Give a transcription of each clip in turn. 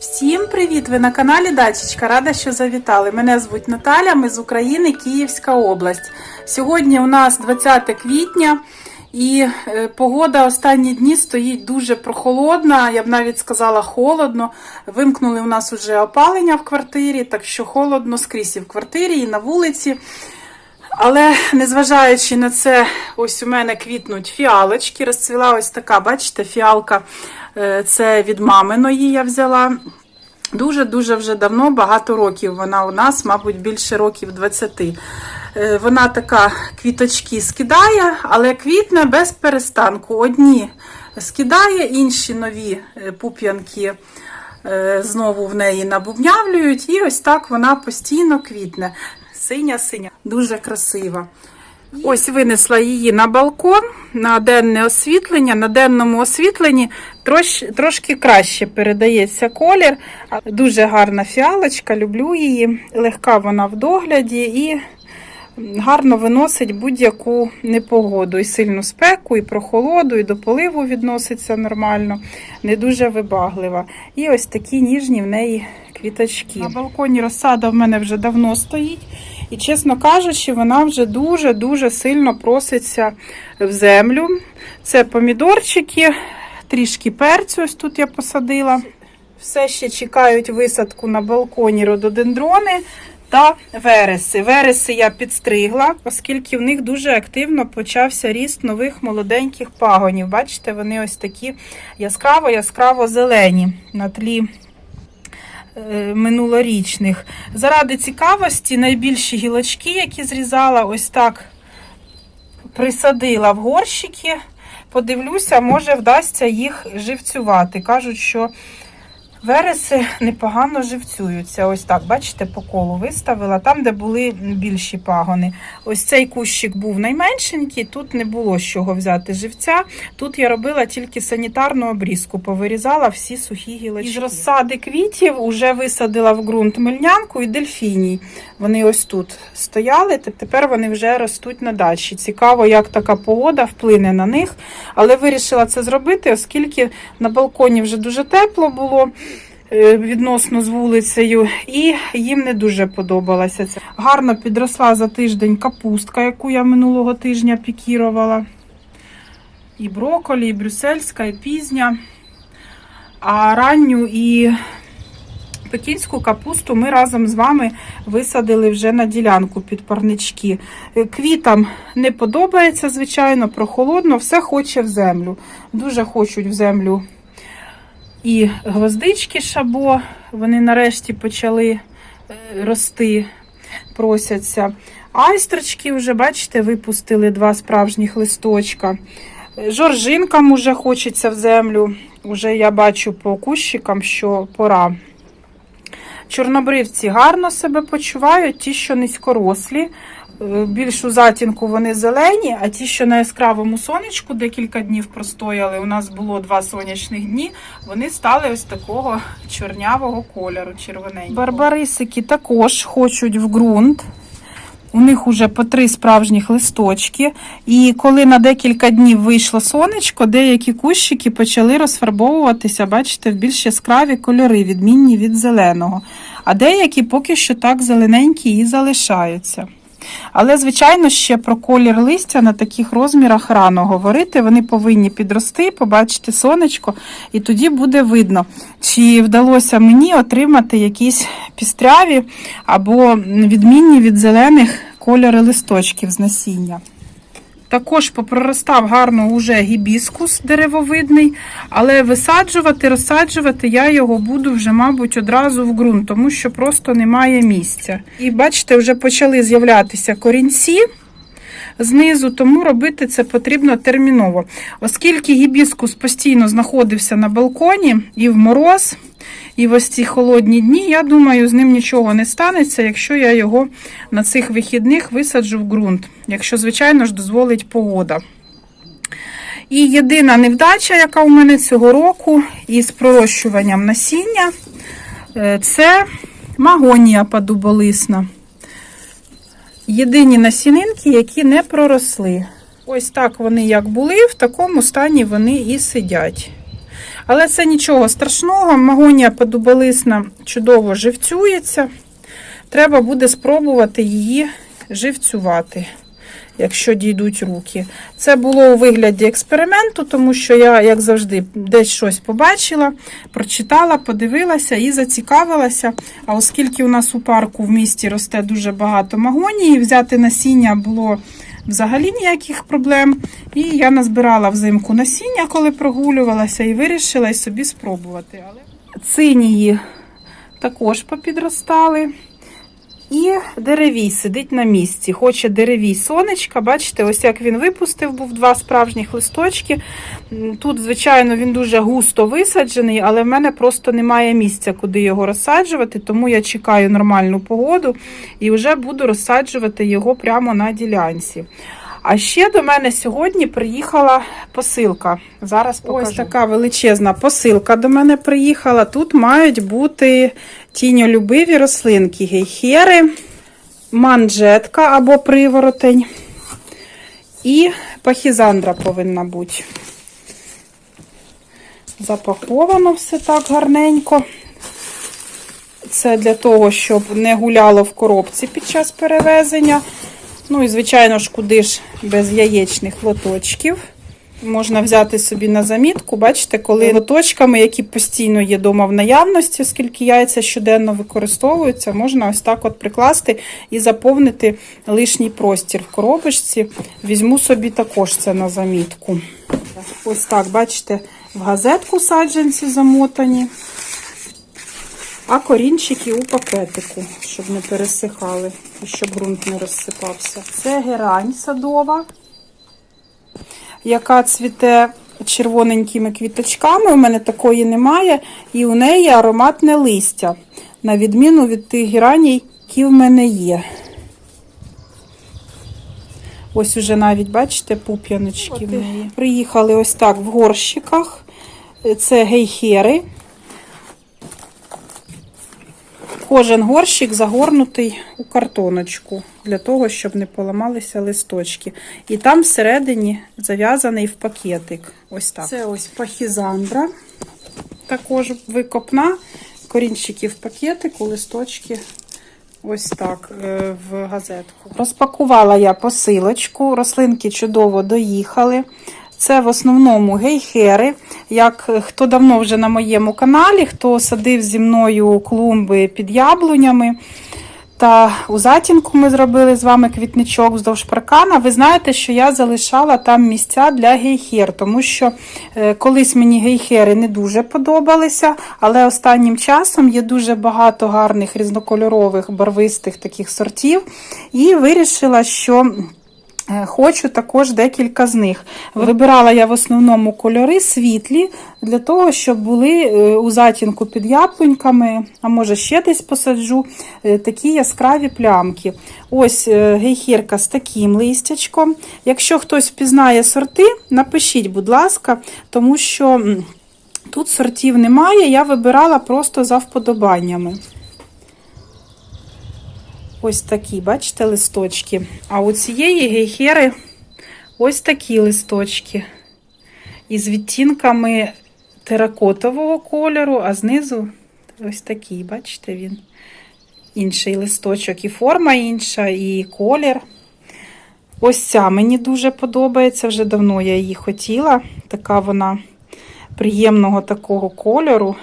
Всім привіт! Ви на каналі Дачечка. Рада, що завітали. Мене звуть Наталя, ми з України, Київська область. Сьогодні у нас 20 квітня і е, погода останні дні стоїть дуже прохолодна, я б навіть сказала холодно. Вимкнули у нас уже опалення в квартирі, так що холодно скрізь і в квартирі, і на вулиці. Але незважаючи на це, ось у мене квітнуть фіалочки. Розцвіла ось така, бачите, фіалка е, це від маминої я взяла. Дуже-дуже вже давно, багато років вона у нас, мабуть, більше років 20. Е, Вона така квіточки скидає, але квітне без перестанку. Одні скидає, інші нові е, пуп'янки знову в неї набубнявлюють, і ось так вона постійно квітне. Синя-синя, дуже красива. Ось винесла її на балкон на денне освітлення. На денному освітленні трош, трошки краще передається колір. Дуже гарна фіалочка, люблю її. Легка вона в догляді і гарно виносить будь-яку непогоду. І сильну спеку, і прохолоду, і до поливу відноситься нормально, не дуже вибаглива. І ось такі ніжні в неї квіточки. На балконі розсада в мене вже давно стоїть. І, чесно кажучи, вона вже дуже-дуже сильно проситься в землю. Це помідорчики, трішки перцю, ось тут я посадила. Все ще чекають висадку на балконі рододендрони та вереси. Вереси я підстригла, оскільки в них дуже активно почався ріст нових молоденьких пагонів. Бачите, вони ось такі яскраво-яскраво зелені на тлі минулорічних. Заради цікавості найбільші гілочки, які зрізала, ось так присадила в горщики. Подивлюся, може вдасться їх живцювати. Кажуть, що вереси непогано живцюються. Ось так, бачите, по колу виставила, там, де були більші пагони. Ось цей кущик був найменшенький, тут не було з чого взяти живця. Тут я робила тільки санітарну обрізку, повирізала всі сухі гілочки. Із розсади квітів вже висадила в ґрунт мельнянку і дельфіній. Вони ось тут стояли, теп- тепер вони вже ростуть на дачі. Цікаво, як така погода вплине на них. Але вирішила це зробити, оскільки на балконі вже дуже тепло було відносно з вулицею, і їм не дуже подобалося це. Гарно підросла за тиждень капустка, яку я минулого тижня пікірувала. І броколі, і брюссельська, і пізня. А ранню і пекінську капусту ми разом з вами висадили вже на ділянку під парнички. Е, Квітам не подобається, звичайно, прохолодно, все хоче в землю. Дуже хочуть в землю і гвоздички шабо, вони нарешті почали е, рости, просяться. Айстрочки вже, бачите, випустили два справжніх листочка. Жоржинкам уже хочеться в землю. Уже я бачу по кущикам, що пора. Чорнобривці гарно себе почувають, ті, що низькорослі. Е, Більш у затінку вони зелені, а ті, що на яскравому сонечку декілька днів простояли, у нас було два сонячних дні, вони стали ось такого чорнявого кольору, червоненького. Барбарисики також хочуть в ґрунт. У них уже по три справжніх листочки. І коли на декілька днів вийшло сонечко, деякі кущики почали розфарбовуватися, бачите, в більш яскраві кольори, відмінні від зеленого. А деякі поки що так зелененькі і залишаються. Але, звичайно, ще про колір листя на таких розмірах рано говорити. Вони повинні підрости, побачити сонечко, і тоді буде видно, чи вдалося мені отримати якісь пістряві або відмінні від зелених кольори листочків з насіння. Також попроростав гарно уже гібіскус деревовидний, але висаджувати, розсаджувати я його буду вже, мабуть, одразу в ґрунт, тому що просто немає місця. І бачите, вже почали з'являтися корінці знизу, тому робити це потрібно терміново. Оскільки гібіскус постійно знаходився на балконі і в мороз, і ось ці холодні дні, я думаю, з ним нічого не станеться, якщо я його на цих вихідних висаджу в ґрунт, якщо, звичайно ж, дозволить погода. І єдина невдача, яка у мене цього року із пророщуванням насіння, е, це магонія падуболисна. Єдині насінинки, які не проросли. Ось так вони як були, в такому стані вони і сидять. Але це нічого страшного. Магонія подуболисна чудово живцюється. Треба буде спробувати її живцювати, якщо дійдуть руки. Це було у вигляді експерименту, тому що я, як завжди, десь щось побачила, прочитала, подивилася і зацікавилася. А оскільки у нас у парку в місті росте дуже багато магонії, взяти насіння було взагалі ніяких проблем. І я назбирала взимку насіння, коли прогулювалася, і вирішила й собі спробувати. Але цинії також попідростали. І деревій сидить на місці. Хоче деревій сонечка. Бачите, ось як він випустив, був два справжніх листочки. Тут, звичайно, він дуже густо висаджений, але в мене просто немає місця, куди його розсаджувати, тому я чекаю нормальну погоду і вже буду розсаджувати його прямо на ділянці. А ще до мене сьогодні приїхала посилка. Зараз покажу. Ось така величезна посилка до мене приїхала. Тут мають бути тіньолюбиві рослинки, гейхери, манжетка або приворотень. І пахізандра повинна бути. Запаковано все так гарненько. Це для того, щоб не гуляло в коробці під час перевезення. Ну і, звичайно ж, куди ж без яєчних лоточків. Можна взяти собі на замітку, бачите, коли лоточками, які постійно є вдома в наявності, оскільки яйця щоденно використовуються, можна ось так от прикласти і заповнити лишній простір в коробочці. Візьму собі також це на замітку. Ось так, бачите, в газетку саджанці замотані, а корінчики у пакетику, щоб не пересихали і щоб ґрунт не розсипався. Це герань садова яка цвіте червоненькими квіточками. У мене такої немає, і у неї ароматне листя, на відміну від тих гераній, які в мене є. Ось уже навіть, бачите, пуп'яночки в неї. Приїхали ось так в горщиках. Це гейхери. Кожен горщик загорнутий у картоночку, для того, щоб не поламалися листочки. І там всередині зав'язаний в пакетик. Ось так. Це ось пахізандра. Також викопна. Корінчики в пакетику, листочки ось так е, в газетку. Розпакувала я посилочку, рослинки чудово доїхали. Це в основному гейхери. Як е, хто давно вже на моєму каналі, хто садив зі мною клумби під яблунями. Та у затінку ми зробили з вами квітничок вздовж паркана. Ви знаєте, що я залишала там місця для гейхер, тому що е, колись мені гейхери не дуже подобалися, але останнім часом є дуже багато гарних різнокольорових барвистих таких сортів. І вирішила, що. Е, Хочу також декілька з них. Вибирала я в основному кольори світлі, для того, щоб були е, у затінку під яблуньками, а може ще десь посаджу е, такі яскраві плямки. Ось гейхірка з таким листячком. Якщо хтось впізнає сорти, напишіть, будь ласка, тому що тут сортів немає, я вибирала просто за вподобаннями. Ось такі, бачите, листочки. А у цієї гейхери ось такі листочки. Із відтінками теракотового кольору, а знизу ось такий, бачите, він. Інший листочок, і форма інша, і колір. Ось ця мені дуже подобається. Вже давно я її хотіла. Така вона приємного такого кольору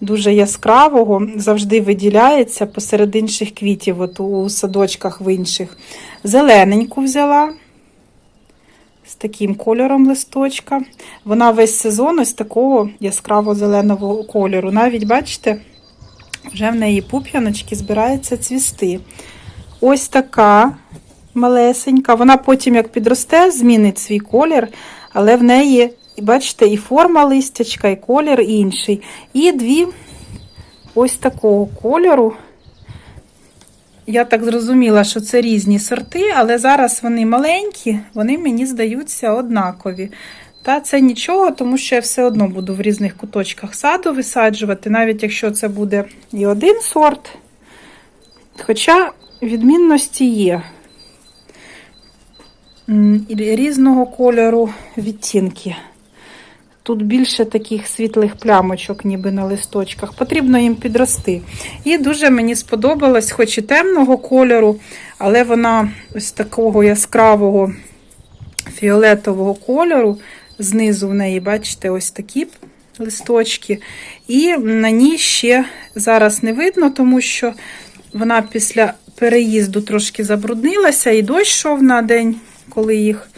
дуже яскравого, завжди виділяється посеред інших квітів, от у садочках в інших. Зелененьку взяла з таким кольором листочка. Вона весь сезон ось такого яскраво-зеленого кольору. Навіть, бачите, вже в неї пуп'яночки збираються цвісти. Ось така малесенька. Вона потім, як підросте, змінить свій колір, але в неї бачите, і форма листячка, і колір інший. І дві ось такого кольору. Я так зрозуміла, що це різні сорти, але зараз вони маленькі, вони мені здаються однакові. Та це нічого, тому що я все одно буду в різних куточках саду висаджувати, навіть якщо це буде і один сорт. Хоча відмінності є. Різного кольору відтінки. Тут більше таких світлих плямочок, ніби на листочках. Потрібно їм підрости. І дуже мені сподобалось, хоч і темного кольору, але вона ось такого яскравого фіолетового кольору. Знизу в неї, бачите, ось такі листочки. І на ній ще зараз не видно, тому що вона після переїзду трошки забруднилася, і дощ йшов на день, коли їх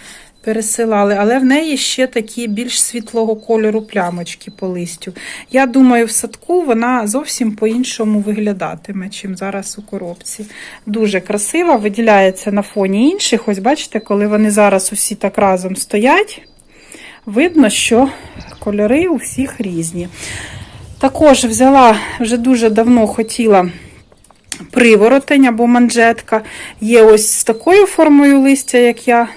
пересилали, але в неї ще такі більш світлого кольору плямочки по листю. Я думаю, в садку вона зовсім по-іншому виглядатиме, чим зараз у коробці. Дуже красива, виділяється на фоні інших. Ось бачите, коли вони зараз усі так разом стоять, видно, що кольори у всіх різні. Також взяла, вже дуже давно хотіла приворотень або манжетка. Є ось з такою формою листя, як я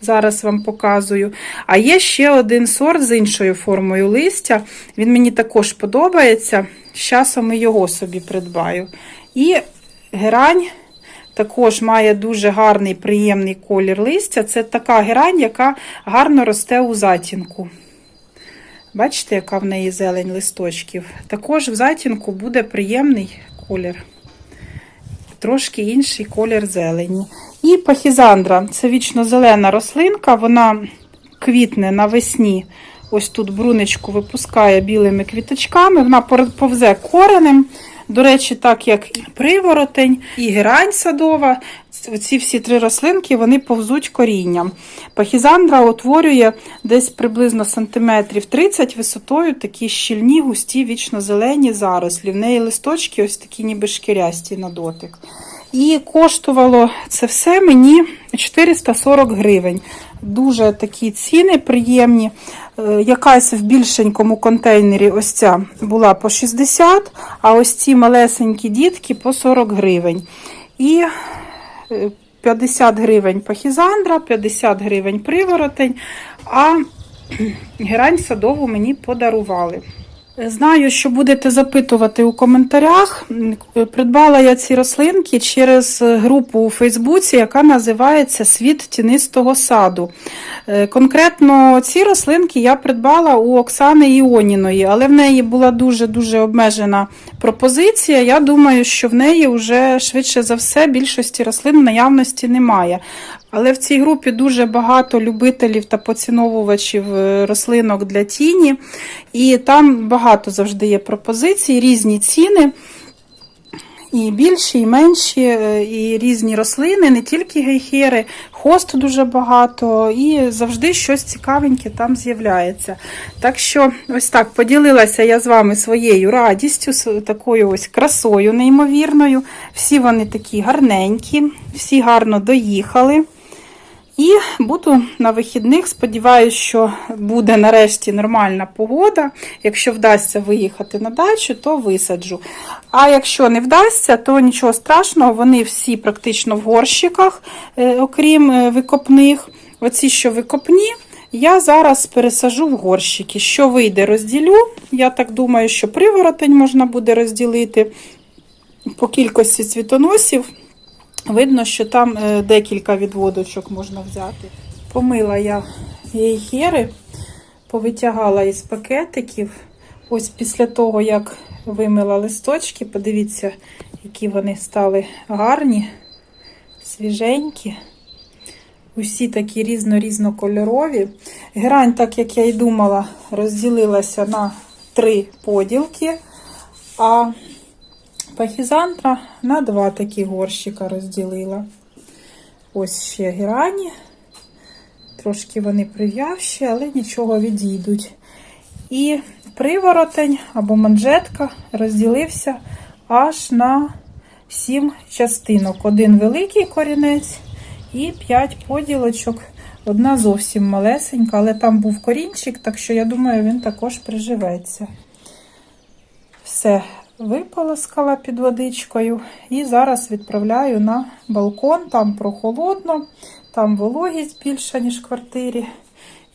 зараз вам показую. А є ще один сорт з іншою формою листя. Він мені також подобається. З часом і його собі придбаю. І герань також має дуже гарний, приємний колір листя. Це така герань, яка гарно росте у затінку. Бачите, яка в неї зелень листочків. Також в затінку буде приємний колір. Трошки інший колір зелені. І пахізандра це вічно зелена рослинка, вона квітне навесні. Ось тут брунечку випускає білими квіточками, вона повзе коренем. До речі, так як і приворотень, і герань садова, ці всі три рослинки вони повзуть корінням. Пахізандра утворює десь приблизно сантиметрів 30 висотою такі щільні, густі, вічно-зелені зарослі. В неї листочки ось такі ніби шкірясті на дотик. І коштувало це все мені 440 гривень. Дуже такі ціни приємні. Е, Якась в більшенькому контейнері ось ця була по 60, а ось ці малесенькі дітки по 40 гривень. І е, 50 гривень пахізандра, 50 гривень приворотень, а герань садову мені подарували. Знаю, що будете запитувати у коментарях. Придбала я ці рослинки через групу у Фейсбуці, яка називається Світ тінистого саду. Е, Конкретно ці рослинки я придбала у Оксани Іоніної, але в неї була дуже-дуже обмежена пропозиція. Я думаю, що в неї вже швидше за все більшості рослин в наявності немає. Але в цій групі дуже багато любителів та поціновувачів е, рослинок для тіні, і там багато завжди є пропозицій, різні ціни. І більші, і менші, е, і різні рослини, не тільки гейхери, хост дуже багато, і завжди щось цікавеньке там з'являється. Так що, ось так поділилася я з вами своєю радістю, такою ось красою неймовірною. Всі вони такі гарненькі, всі гарно доїхали. І буду на вихідних. Сподіваюся, що буде нарешті нормальна погода. Якщо вдасться виїхати на дачу, то висаджу. А якщо не вдасться, то нічого страшного, вони всі практично в горщиках, е, окрім е, викопних. Оці, що викопні, я зараз пересажу в горщики. Що вийде, розділю. Я так думаю, що приворотень можна буде розділити по кількості цвітоносів. Видно, що там е, декілька відводочок можна взяти. Помила я гейхери, повитягала із пакетиків. Ось після того, як вимила листочки, подивіться, які вони стали гарні, свіженькі. Усі такі різно-різнокольорові. Грань, так як я і думала, розділилася на три поділки. А пахізантра на два такі горщика розділила. Ось ще герані. Трошки вони прив'явші, але нічого відійдуть. І приворотень або манжетка розділився аж на сім частинок. Один великий корінець і п'ять поділочок. Одна зовсім малесенька, але там був корінчик, так що я думаю, він також приживеться. Все, виполоскала під водичкою і зараз відправляю на балкон, там прохолодно, там вологість більша, ніж в квартирі.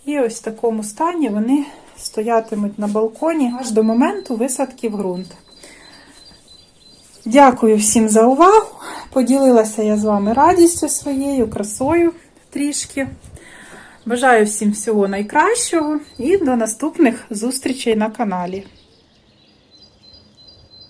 І ось в такому стані вони стоятимуть на балконі аж до моменту висадки в ґрунт. Дякую всім за увагу. Поділилася я з вами радістю своєю, красою трішки. Бажаю всім всього найкращого і до наступних зустрічей на каналі.